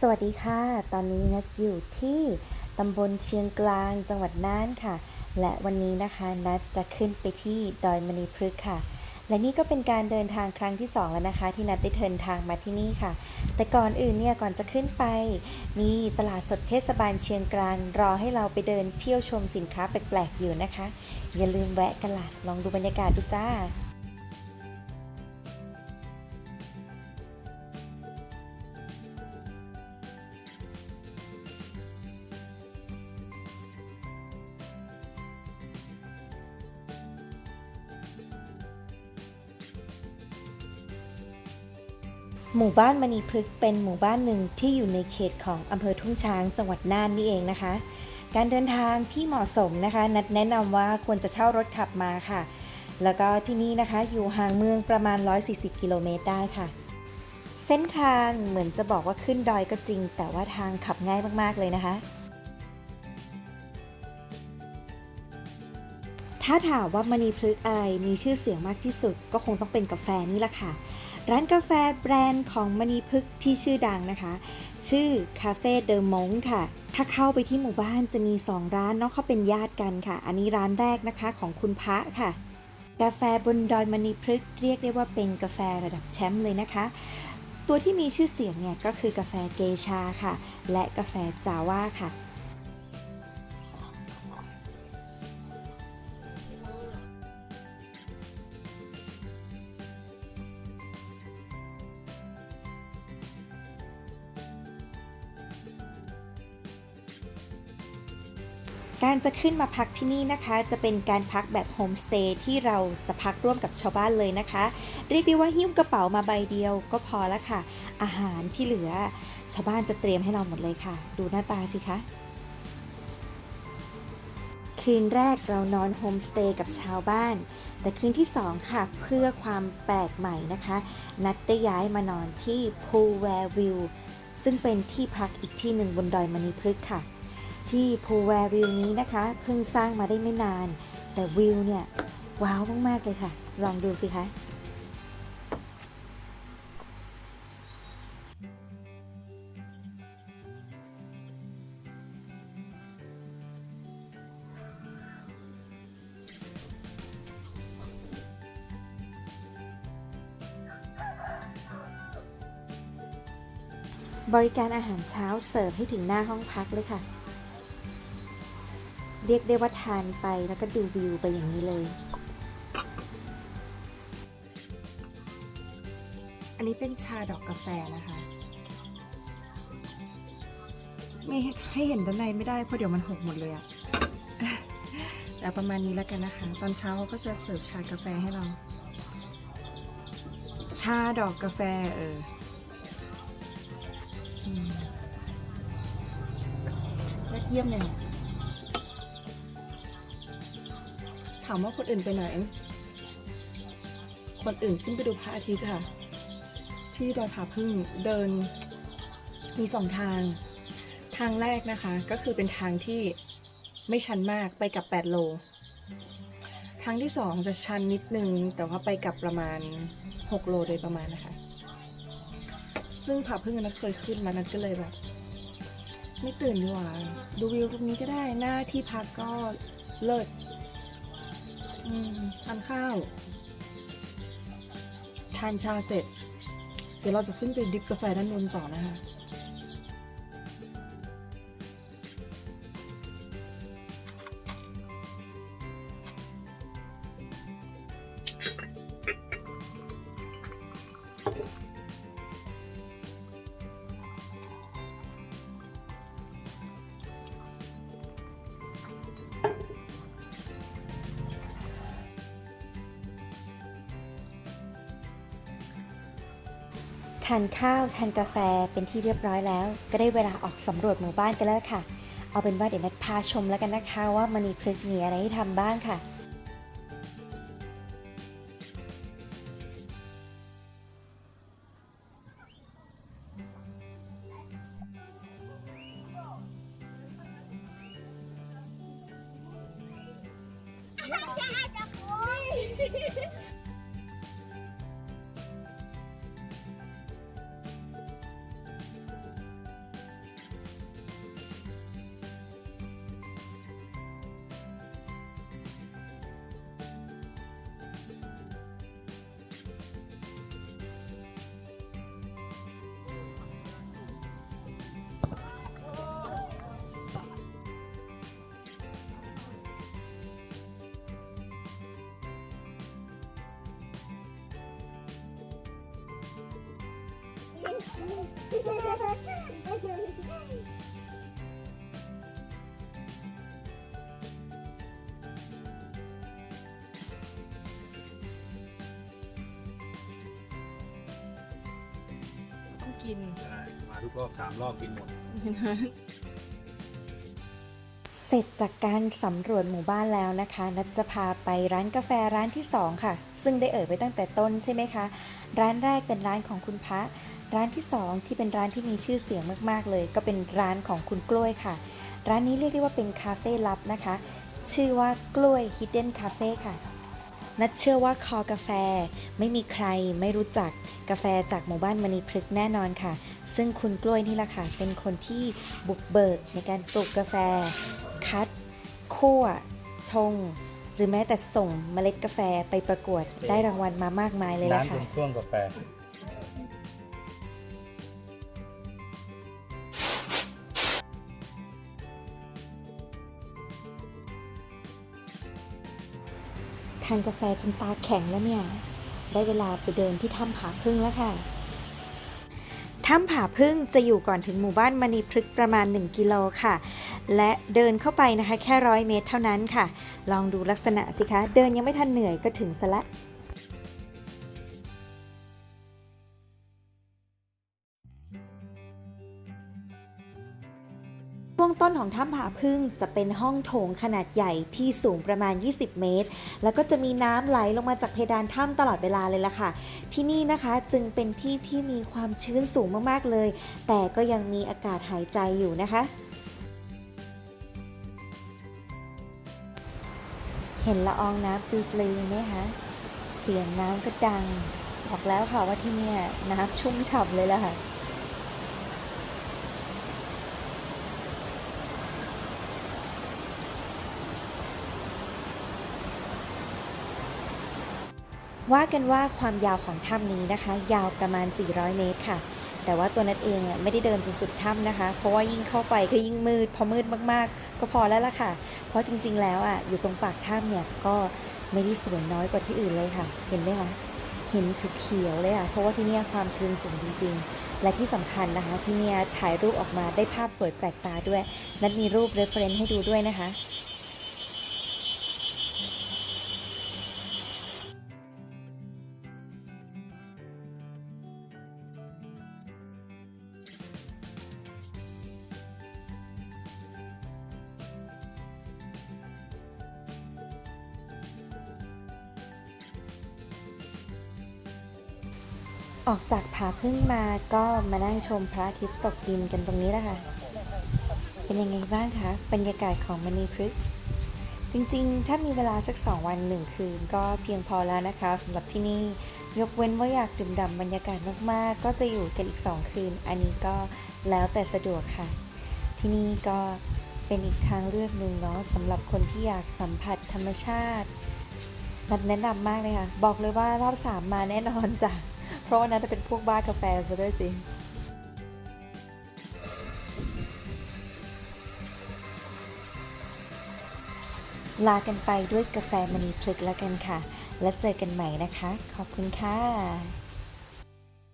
สวัสดีค่ะ ตอนนี้นัดอยู่ที่ตำบลเชียงกลางจังหวัดน่านค่ะ และวันนี้นะคะนัดจะขึ้นไปที่ดอยมณีพฤกษ์ค่ะ และนี่ก็เป็นการเดินทางครั้งที่สองแล้วนะคะ ที่นัดได้เดินทางมาที่นี่ค่ะ แต่ก่อนอื่นเนี่ยก่อนจะขึ้นไป มีตลาดสดเทศบาลเชียงกลาง รอให้เราไปเดินเที่ยวชมสินค้าแปลกๆอยู่นะคะ อย่าลืมแวะกันล่ะลองดูบรรยากาศดูจ้า หมู่บ้านมณีพฤกษ์เป็นหมู่บ้านหนึ่งที่อยู่ในเขตของอำเภอทุ่งช้างจังหวัดน่านนี่เองนะคะ การเดินทางที่เหมาะสมนะคะ นัดแนะนำว่าควรจะเช่ารถขับมาค่ะ แล้วก็ที่นี่นะคะอยู่ห่างเมืองประมาณ 140 กิโลเมตรได้ค่ะ เส้นทางเหมือนจะบอกว่าขึ้นดอยก็จริง แต่ว่าทางขับง่ายมากๆเลยนะคะ ถ้าถามว่ามณีพฤกษ์อะไรมีชื่อเสียงมากที่สุด ก็คงต้องเป็นกาแฟนี่แหละค่ะ ร้านกาแฟแบรนด์ของมณีพฤกษ์ที่ชื่อดังนะคะ ชื่อคาเฟ่เดอมงค่ะ ถ้าเข้าไปที่หมู่บ้านจะมี 2 ร้านเนาะเขาเป็นญาติกันค่ะ อันนี้ร้านแรกนะคะของคุณพระค่ะ กาแฟบนดอยมณีพฤกษ์เรียกได้ว่าเป็นกาแฟระดับแชมป์เลยนะคะตัวที่มีชื่อเสียงเนี่ยก็คือกาแฟเกชาค่ะ และกาแฟจาว่าค่ะ การจะขึ้นมาพักที่นี่นะคะ จะเป็นการพักแบบโฮมสเตย์ที่เราจะพักร่วมกับชาวบ้านเลยนะคะ เรียกได้ว่าหิ้วกระเป๋ามาใบเดียวก็พอแล้วค่ะ อาหารที่เหลือ ชาวบ้านจะเตรียมให้เราหมดเลยค่ะ ดูหน้าตาสิคะคืนแรกเรานอนโฮมสเตย์กับชาวบ้าน แต่คืนที่ 2 ค่ะ เพื่อความแปลกใหม่นะคะ นัดได้ย้ายมานอนที่พูแวร์วิวซึ่งเป็นที่พักอีกที่หนึ่งบนดอยมณีพฤกษ์ค่ะ ที่พูแวร์วิวนี้นะคะเพิ่งสร้างมาได้ไม่นาน แต่วิวเนี่ย ว้าวมาก ๆ เลยค่ะ ลองดูสิคะบริการอาหารเช้าเสิร์ฟให้ถึงหน้าห้องพักเลยค่ะ เรียกได้ว่าทานไปแล้วก็ดูวิวไปอย่างนี้เลย อันนี้เป็นชาดอกกาแฟนะคะ ไม่ให้เห็นด้านในไม่ได้เพราะเดี๋ยวมันหกหมดเลยอะแต่ประมาณนี้แล้วกันนะคะ ตอนเช้าเขาก็จะเสิร์ฟชากาแฟให้เรา ชาดอกกาแฟเอออืมยอดเยี่ยมเลย ถามว่าคนอื่นไปไหน คนอื่นขึ้นไปดูพระอาทิตย์ค่ะ ที่ดอยผาพึ่งเดินมีสองทาง ทางแรกนะคะก็คือเป็นทางที่ไม่ชันมากไปกับ 8 โล ทางที่สองจะชันนิดนึง แต่ว่าไปกับประมาณ 6 โลโดยประมาณนะคะ ซึ่งผาพึ่งนัดเคยขึ้นมานัดก็เลยแบบ ไม่ตื่นดีกว่าดูวิวตรงนี้ก็ได้หน้าที่พักก็เลิศ ทานข้าว ทานชาเสร็จ เดี๋ยวเราจะขึ้นไปดิบกาแฟด้านบนต่อนะคะ ทานข้าวทานกาแฟเป็นที่เรียบร้อยแล้ว ก็ได้เวลาออกสำรวจหมู่บ้านกันแล้วค่ะ เอาเป็นว่าเดี๋ยวนัดพาชมแล้วกันนะคะว่ามันมีพฤกษ์มีอะไรให้ทำบ้างค่ะ ต้องกิน ใช่มาทุกรอบสามรอบกินหมด เสร็จจากการสำรวจหมู่บ้านแล้วนะคะ นัดจะพาไปร้านกาแฟร้านที่ 2 ค่ะ ซึ่งได้เอ่ยไปตั้งแต่ต้นใช่ไหมคะ ร้านแรกเป็นร้านของคุณพระ ร้านที่ 2 ที่เป็นร้านที่มีชื่อเสียงมาก ๆ เลย ก็เป็นร้านของคุณกล้วยค่ะ ร้านนี้เรียกได้ว่าเป็นคาเฟ่ลับนะคะ ชื่อว่ากล้วย Hidden Cafe ค่ะ นัดเชื่อว่าคอกาแฟ ไม่มีใครไม่รู้จักกาแฟจากหมู่บ้านมณีพฤกษ์แน่นอนค่ะ ซึ่งคุณกล้วยนี่แหละค่ะ เป็นคนที่บุกเบิกในการปลูกกาแฟ คัดคั่ว ชง หรือแม้แต่ส่งเมล็ดกาแฟไปประกวดได้รางวัลมามากมายเลยร้าล่ะนค่ะเป็นช่วงกาแฟ ทานกาแฟจนตาแข็งแล้วเนี่ย ได้เวลาไปเดินที่ถ้ำผาพึ่งแล้วค่ะ ถ้ำผาพึ่งจะอยู่ก่อนถึงหมู่บ้านมณีพฤกษ์ประมาณ 1 กิโลค่ะ และเดินเข้าไปนะคะแค่ร้อยเมตรเท่านั้นค่ะ ลองดูลักษณะสิคะ เดินยังไม่ทันเหนื่อยก็ถึงซะละ ต้นของถ้ำผาพึ่งจะเป็นห้องโถงขนาดใหญ่ที่สูงประมาณ 20 เมตร แล้วก็จะมีน้ำไหลลงมาจากเพดานถ้ำตลอดเวลาเลยล่ะค่ะ ที่นี่นะคะจึงเป็นที่ที่มีความชื้นสูงมากๆเลย แต่ก็ยังมีอากาศหายใจอยู่นะคะเห็นละอองน้ำปลือๆไหมคะ เสียงน้ำก็ดัง บอกแล้วค่ะว่าที่นี่น้ำชุ่มฉ่ำเลยล่ะค่ะ ว่ากันว่าความยาวของถ้ำนี้นะคะ ยาวประมาณ 400 เมตรค่ะ แต่ว่าตัวนัดเองไม่ได้เดินจนสุดถ้ำนะคะ เพราะว่ายิ่งเข้าไปก็ยิ่งมืด พอมืดมากๆ ก็พอแล้วล่ะค่ะ เพราะจริงๆ แล้วอะอยู่ตรงปากถ้ำเนี่ยก็ไม่ได้สวยน้อยกว่าที่อื่นเลยค่ะ เห็นไหมคะเห็นเขียวๆเลยอะเพราะว่าที่เนี่ยความชื้นสูงจริง ๆ และที่สำคัญนะคะ ที่เนี่ยถ่ายรูปออกมาได้ภาพสวยแปลกตาด้วย นัดมีรูป reference ให้ดูด้วยนะคะ ออกจากผาพึ่งมาก็มานั่งชมพระอาทิตย์ตกดินกันตรงนี้แหละค่ะ เป็นยังไงบ้างคะบรรยากาศของมณีพฤกษ์จริงๆ ถ้ามีเวลาสักสองวันหนึ่งคืนก็เพียงพอแล้วนะคะสำหรับที่นี่ ยกเว้นว่าอยากดื่มด่ำบรรยากาศมากๆ ก็จะอยู่กันอีกสองคืน อันนี้ก็แล้วแต่สะดวกค่ะ ที่นี่ก็เป็นอีกทางเลือกหนึ่งเนาะสำหรับคนที่อยากสัมผัสธรรมชาตินัดแนะนำมากเลยค่ะ บอกเลยว่ารอบสามมาแน่นอนจ้ะ เพราะว่านัดจะเป็นพวกบ้ากาแฟซะด้วยสิลากันไปด้วยกาแฟมณีพลึกแล้วกันค่ะ แล้วเจอกันใหม่นะคะ ขอบคุณค่ะ